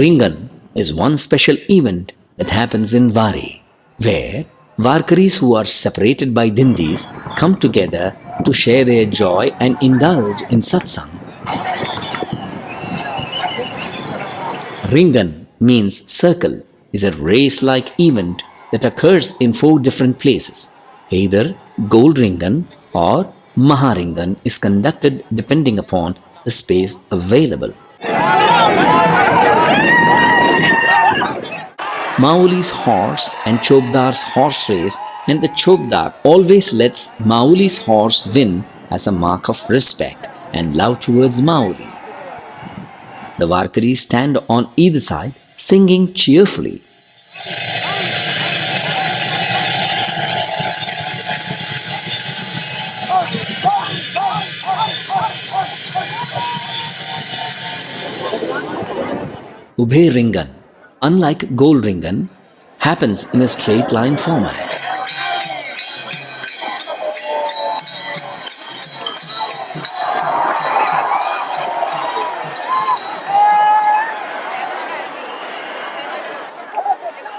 Ringan is one special event that happens in Vari, where Varkaris who are separated by Dindis come together to share their joy and indulge in satsang. Ringan means circle, is a race like event that occurs in four different places. Either Gold Ringan or Maharingan is conducted depending upon the space available. Mauli's horse and Chobdar's horse race, and the Chobdar always lets Mauli's horse win as a mark of respect and love towards Mauli. The Varkaris stand on either side singing cheerfully. Ubhe Ringan, unlike Gold Ringan, happens in a straight line format.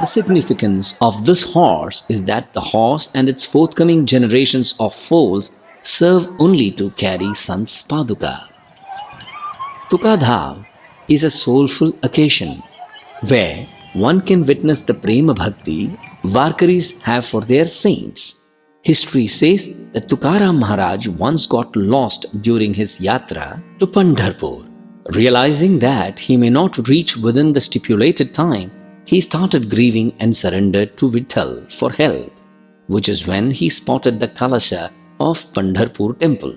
The significance of this horse is that the horse and its forthcoming generations of foals serve only to carry Sant's Paduka. Tukadhav is a soulful occasion where one can witness the prema bhakti Varkaris have for their saints. History says that Tukaram Maharaj once got lost during his yatra to Pandharpur. Realizing that he may not reach within the stipulated time, he started grieving and surrendered to Vittal for help, which is when he spotted the Kalasha of Pandharpur temple.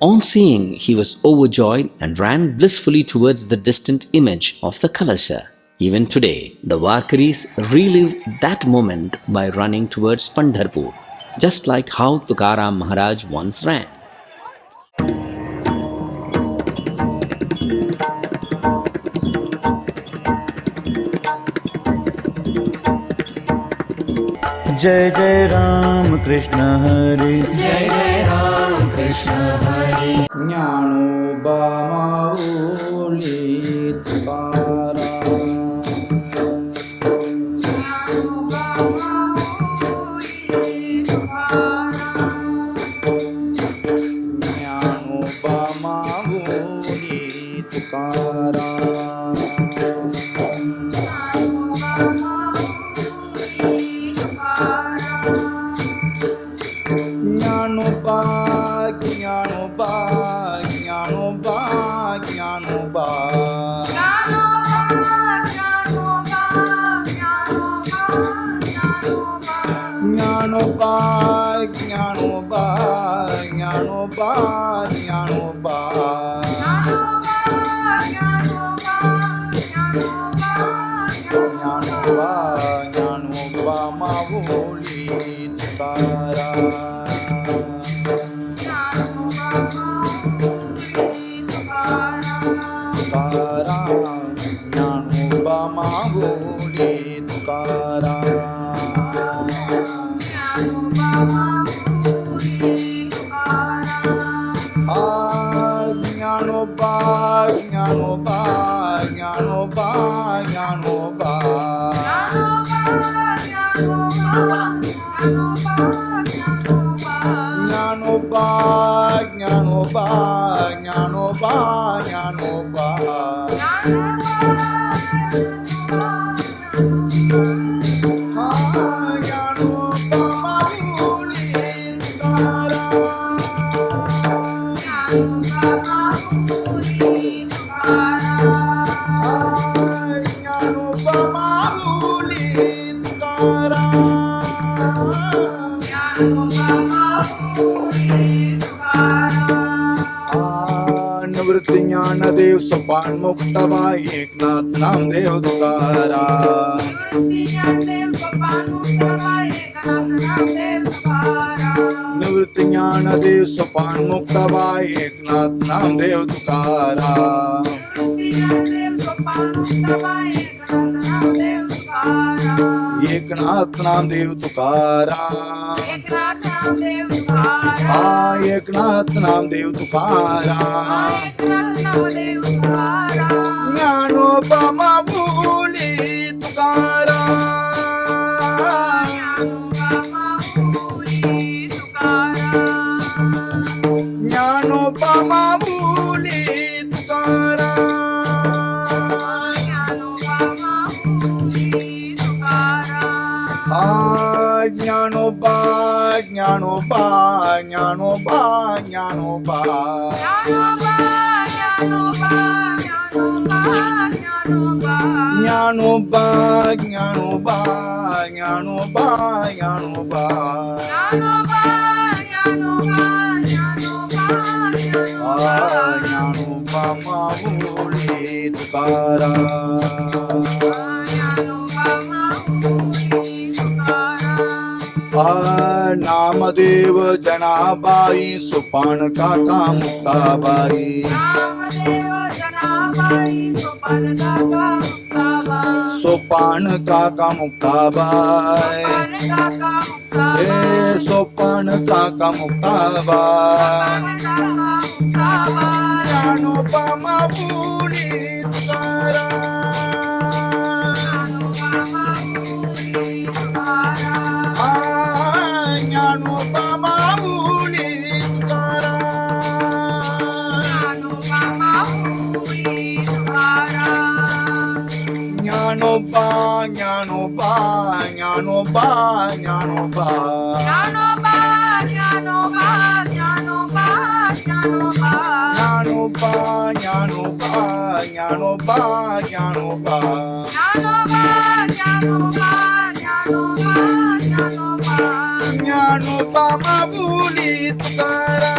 On seeing, he was overjoyed and ran blissfully towards the distant image of the Kalasha. Even today, the Varkaris relive that moment by running towards Pandharpur, just like how Tukaram Maharaj once ran. जय जय राम कृष्ण हरे ज्ञानोबा माऊली देव सोपान मुक्तवा एक नाथ नाम देव तारा निवृत्ति ज्ञान देव सोपान मुक्तवा एक नाथ नाम देव तुकारा एकनाथ नामदेव तुकाराम हा एकनाथ नामदेव तुकाराम ज्ञानोबा बोले तुकाराम ज्ञानोबा बोले तुकाराम ಜ್ಞಾನೋಬಾ ಜ್ಞಾನೋಬಾ ಜ್ಞಾನೋಬಾ ಜ್ಞಾನೋಬಾ ಜ್ಞಾನೋಬಾ ಜ್ಞಾನೋಬಾ ಜ್ಞಾನೋಬಾ ಜ್ಞಾನೋಬಾ ಜ್ಞಾನೋಬಾ ಮಾವೋಳಿ ತುಕಾರಾ नामदेव जनाबाई सुपान काका मुक्ताबाई. सोपान काका मुक्ताबाई. ए सोपान काका मुक्ताबाई. ஞானோபா ஞானோபா ஞானோபா ஞானோபா ஞானோபா ஞானோபா ஞானோபா ஞானோபா ஞானோபா ஞானோபா ஞானோபா ஞானோபா ஞானோபா ஞானோபா மாபுலி துகாரா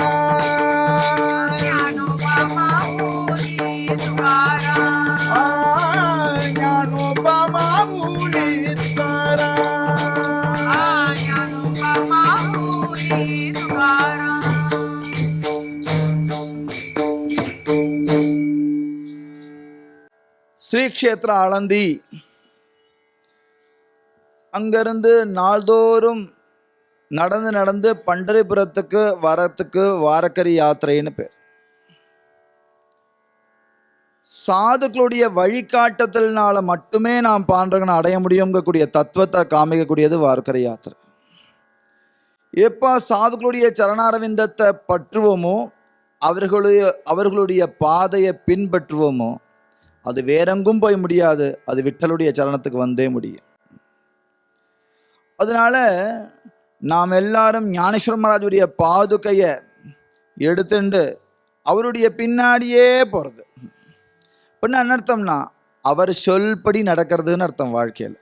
கஷேத்திர அளந்தி அங்கிருந்து நாள்தோறும் நடந்து நடந்து பண்டரிபுரத்துக்கு வரத்துக்கு வாரக்கரி யாத்திரைன்னு பேர். சாதுக்களுடைய வழிகாட்டத்தினால மட்டுமே நாம் பாண்டவனை அடைய முடியுங்கக்கூடிய தத்துவத்தை காமிக்கக்கூடியது வாரக்கரை யாத்திரை. எப்போ சாதுக்களுடைய சரணாரவிந்தத்தை பற்றுவோமோ அவர்களுடைய அவர்களுடைய பாதையை பின்பற்றுவோமோ அது வேறெங்கும் போய் முடியாது. அது விட்டலுடைய சரணத்துக்கு வந்தே முடியும். அதனால நாம் எல்லாரும் ஞானேஸ்வர மகாராஜுடைய பாதுகையை எடுத்துண்டு அவருடைய பின்னாடியே போகிறது அப்படின்னா என்ன அர்த்தம்னா அவர் சொல்படி நடக்கிறதுன்னு அர்த்தம் வாழ்க்கையில்.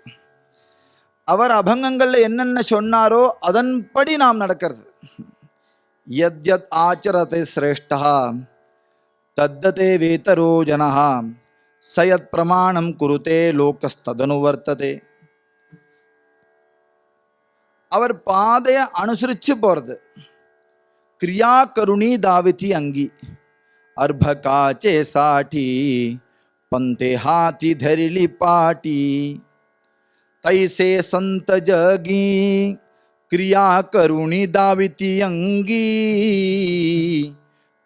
அவர் அபங்கங்களில் என்னென்ன சொன்னாரோ அதன்படி நாம் நடக்கிறது. எத் எத் ஆச்சரத்தை சிரேஷ்டா தத்ததே வேத்தரோ ஜனஹா சயத் பிரமாணம் குருத்தே லோகஸ்ததனு வர்த்ததே. அவர் பாதையை அனுசரித்து போகிறது கிரியா கருணி தாவிதி அங்கி. அர்பகாச்சே சாட்டி பந்தே ஹாத்தி தரிலி பாட்டி. தைசே சந்த ஜகி கிரியா கருணி தாவித்தி அங்கி.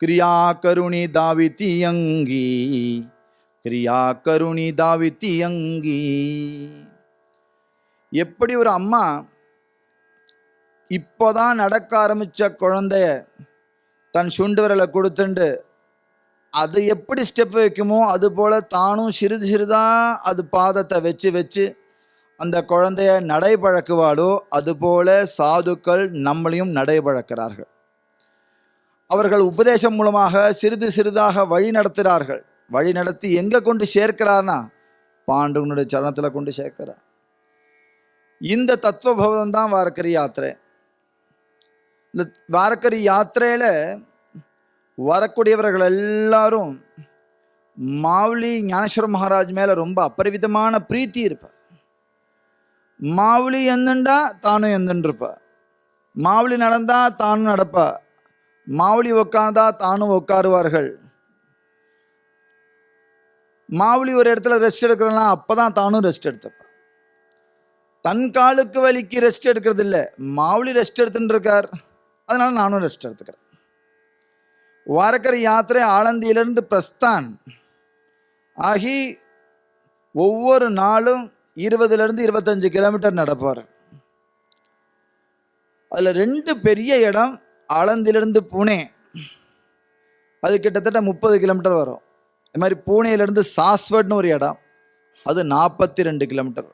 கிரியா கருணி தாவித்தி அங்கி. கிரியா கருணி தாவித்தி அங்கி. எப்படி ஒரு அம்மா இப்போதான் நடக்க ஆரம்பித்த குழந்தைய தன் சுண்டு விரலை கொடுத்துண்டு அது எப்படி ஸ்டெப் வைக்குமோ அதுபோல் தானும் சிறிது சிறிதாக அது பாதத்தை வச்சு வச்சு அந்த குழந்தைய நடைபழக்குவாளோ அதுபோல சாதுக்கள் நம்மளையும் நடைபழக்கிறார்கள். அவர்கள் உபதேசம் மூலமாக சிறிது சிறிதாக வழி நடத்துகிறார்கள். வழி நடத்தி எங்கே கொண்டு சேர்க்கிறார்னா? பாண்டவனுடைய சரணத்தில் கொண்டு சேர்க்கிறார். இந்த தத்துவபவதம் தான் வாரக்கரி யாத்திரை. இந்த வாரக்கரி யாத்திரையில் வரக்கூடியவர்கள் எல்லாரும் மாவுளி ஞானேஸ்வர மகாராஜ் மேலே ரொம்ப அபரிவிதமான பிரீத்தி இருப்பார். மாவுளி எந்தண்டா தானும் எந்துன்றிருப்பா மாவுளி நடந்தா தானும் நடப்பா மாவுளி உட்கார்ந்தா தானும் உட்காருவார்கள் மாவுளி ஒரு இடத்துல ரெஸ்ட் எடுக்கிறனா அப்போ தான் தானும் ரெஸ்ட் எடுத்துப்பான். தன் காலுக்கு வலிக்கு ரெஸ்ட் எடுக்கிறது இல்லை மாவுளி ரெஸ்ட் எடுத்துட்டு இருக்கார் அதனால நானும் ரெஸ்ட் எடுத்துக்கிறேன். வாரக்கரை யாத்திரை ஆலந்தியிலிருந்து பிரஸ்தான். ஆகி ஒவ்வொரு நாளும் இருபதுலேருந்து இருபத்தஞ்சு கிலோமீட்டர் நடப்பார் அதில் ரெண்டு பெரிய இடம் ஆலந்திலிருந்து புனே. அது கிட்டத்தட்ட முப்பது கிலோமீட்டர் வரும். இது மாதிரி பூனேலேருந்து சாஸ்வட்னு ஒரு இடம். அது நாற்பத்தி ரெண்டு கிலோமீட்டர்.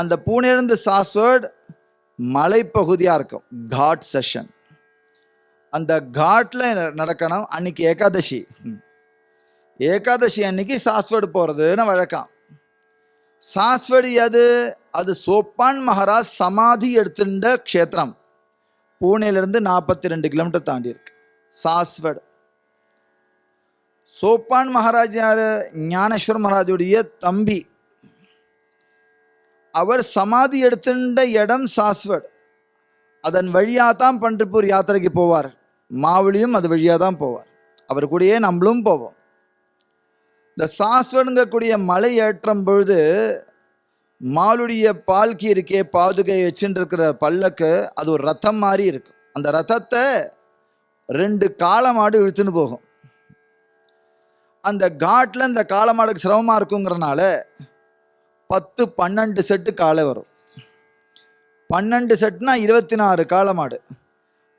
அந்த பூனேலேருந்து சாஸ்வர்ட் மலைப்பகுதியாக இருக்கும். காட் செஷன் அந்த காட்டில் நடக்கணும் அன்னைக்கு ஏகாதசி. ஏகாதசி அன்னைக்கு சாஸ்வர்டு போகிறதுன்னு வழக்கம். சாஸ்வடி அது அது சோப்பான் மகாராஜ் சமாதி எடுத்துட்ட க்ஷேத்திரம். பூனேலேருந்து நாற்பத்தி ரெண்டு கிலோமீட்டர் தாண்டி இருக்கு. சாஸ்வட் சோப்பான் மகாராஜ் யாரு ஞானேஸ்வர் மகாராஜுடைய தம்பி. அவர் சமாதி எடுத்துட்ட இடம் சாஸ்வட். அதன் வழியாக தான் பண்டிப்பூர் யாத்திரைக்கு போவார். மாவுளியும் அது வழியாக தான் போவார். அவர் கூடயே நம்மளும் போவோம். இந்த சாஸ்வடுங்கக்கூடிய மலை ஏற்றம் பொழுது மாலுடைய பால்கி இருக்கே பாதுகை வச்சுட்டு இருக்கிற பல்லக்கு அது ஒரு ரத்தம் மாதிரி இருக்கும். அந்த ரத்தத்தை ரெண்டு காளமாடு இழுத்துன்னு போகும். அந்த காட்டில் இந்த காளமாடுக்கு சிரமமாக இருக்குங்கிறனால பத்து பன்னெண்டு செட்டு காலை வரும். பன்னெண்டு செட்னா இருபத்தி நாலு காளமாடு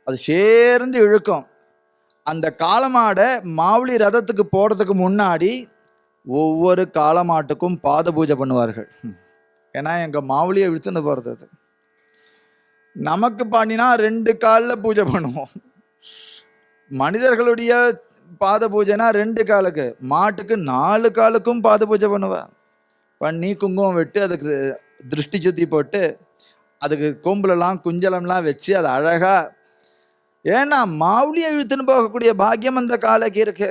அது சேர்ந்து இழுக்கும். அந்த காலமாடை மாவுளி ரதத்துக்கு போகிறதுக்கு முன்னாடி ஒவ்வொரு காலமாட்டுக்கும் பாத பூஜை பண்ணுவார்கள். ஏன்னா எங்கள் மாவுளியை இழுத்துன்னு போகிறது அது. நமக்கு பாண்டினா ரெண்டு காலில் பூஜை பண்ணுவோம். மனிதர்களுடைய பாத பூஜைனா ரெண்டு காலுக்கு. மாட்டுக்கு நாலு காலுக்கும் பாத பூஜை பண்ணுவேன் பண்ணி குங்குமம் விட்டு அதுக்கு திருஷ்டி சுத்தி போட்டு அதுக்கு கொம்புலலாம் குஞ்சலம்லாம் வச்சு அது அழகாக ஏன்னா மாவுளியை இழுத்துன்னு போகக்கூடிய பாக்கியம் அந்த காலைக்கு இருக்கு.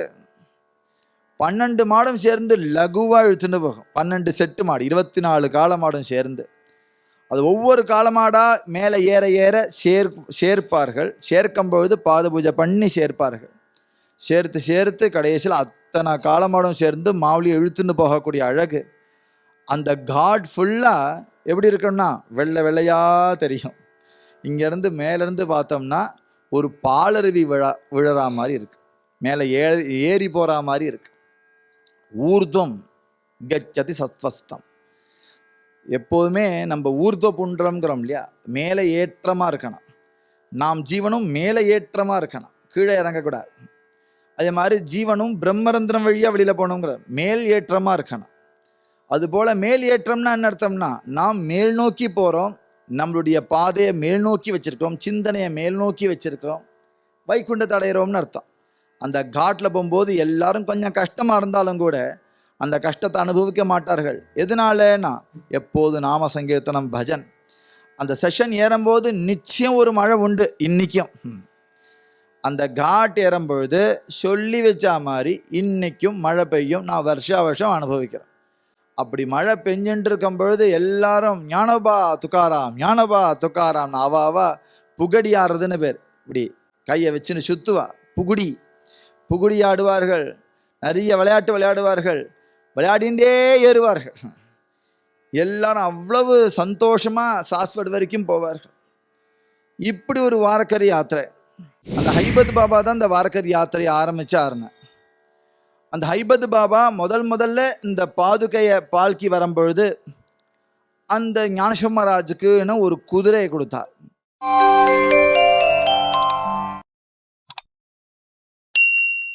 பன்னெண்டு மாடும் சேர்ந்து லகுவாக இழுத்துன்னு போகும். பன்னெண்டு செட்டு மாடு இருபத்தி நாலு கால மாடும் சேர்ந்து. அது ஒவ்வொரு காலமாடாக மேலே ஏற ஏற சேர் சேர்ப்பார்கள். சேர்க்கும் பொழுது பாத பூஜை பண்ணி சேர்ப்பார்கள். சேர்த்து சேர்த்து கடைசியில் அத்தனை காலமாடும் சேர்ந்து மாவுளி இழுத்துன்னு போகக்கூடிய அழகு. அந்த காட் ஃபுல்லாக எப்படி இருக்குன்னா வெள்ளை வெள்ளையாக தெரியும். இங்கேருந்து மேலேருந்து பார்த்தோம்னா ஒரு பாலருவி விழா விழற மாதிரி இருக்கு. மேலே ஏறி ஏறி போகிற மாதிரி இருக்கு. ஊர்துவம் கச்சதி சத்வஸ்தம். எப்போதுமே நம்ம ஊர்துவ புன்றம்ங்கிறோம் இல்லையா? மேலே ஏற்றமாக இருக்கணும். நாம் ஜீவனும் மேலே ஏற்றமாக இருக்கணும். கீழே இறங்கக்கூடாது. அதே மாதிரி ஜீவனும் பிரம்மரந்திரம் வழியாக வெளியில் போகணுங்கிற மேல் ஏற்றமாக இருக்கணும். அதுபோல் மேல் ஏற்றம்னா என்ன அர்த்தம்னா நாம் மேல் நோக்கி போகிறோம் நம்மளுடைய பாதையை மேல் நோக்கி வச்சுருக்கிறோம் சிந்தனையை மேல் நோக்கி வச்சுருக்கிறோம் வைகுண்டத்தை அடையிறோம்னு அர்த்தம். அந்த காட்டில் போகும்போது எல்லாரும் கொஞ்சம் கஷ்டமாக இருந்தாலும் கூட அந்த கஷ்டத்தை அனுபவிக்க மாட்டார்கள். எதனாலனா எப்போது நாம சங்கீர்த்தனம் பஜன். அந்த செஷன் ஏறும்போது நிச்சயம் ஒரு மழை உண்டு இன்றைக்கும் ம். அந்த காட் ஏறும்பொழுது சொல்லி வச்சா மாதிரி இன்றைக்கும் மழை பெய்யும். நான் வருஷா வருஷம் அனுபவிக்கிறேன். அப்படி மழை பெஞ்சுட்டு இருக்கும் பொழுது எல்லாரும் ஞானபா துக்காராம் ஞானபா துக்காராம் அவ அவ புகடி ஆடுறதுன்னு பேர். இப்படி கையை வச்சுன்னு சுத்துவா. புகுடி புகுடி ஆடுவார்கள். நிறைய விளையாட்டு விளையாடுவார்கள். விளையாடிண்டே ஏறுவார்கள். எல்லாரும் அவ்வளவு சந்தோஷமாக சாஸ்வட் வரைக்கும் போவார்கள். இப்படி ஒரு வாரக்கரி யாத்திரை. அந்த ஹைபத் பாபா தான் இந்த வாரகர் யாத்திரையை ஆரம்பித்தாருன்னு அந்த ஹைபத் பாபா முதல் முதல்ல இந்த பாதுகையை பால்கி வரும்பொழுது அந்த ஞானசம்மராஜுக்குன்னு ஒரு குதிரையை கொடுத்தார்.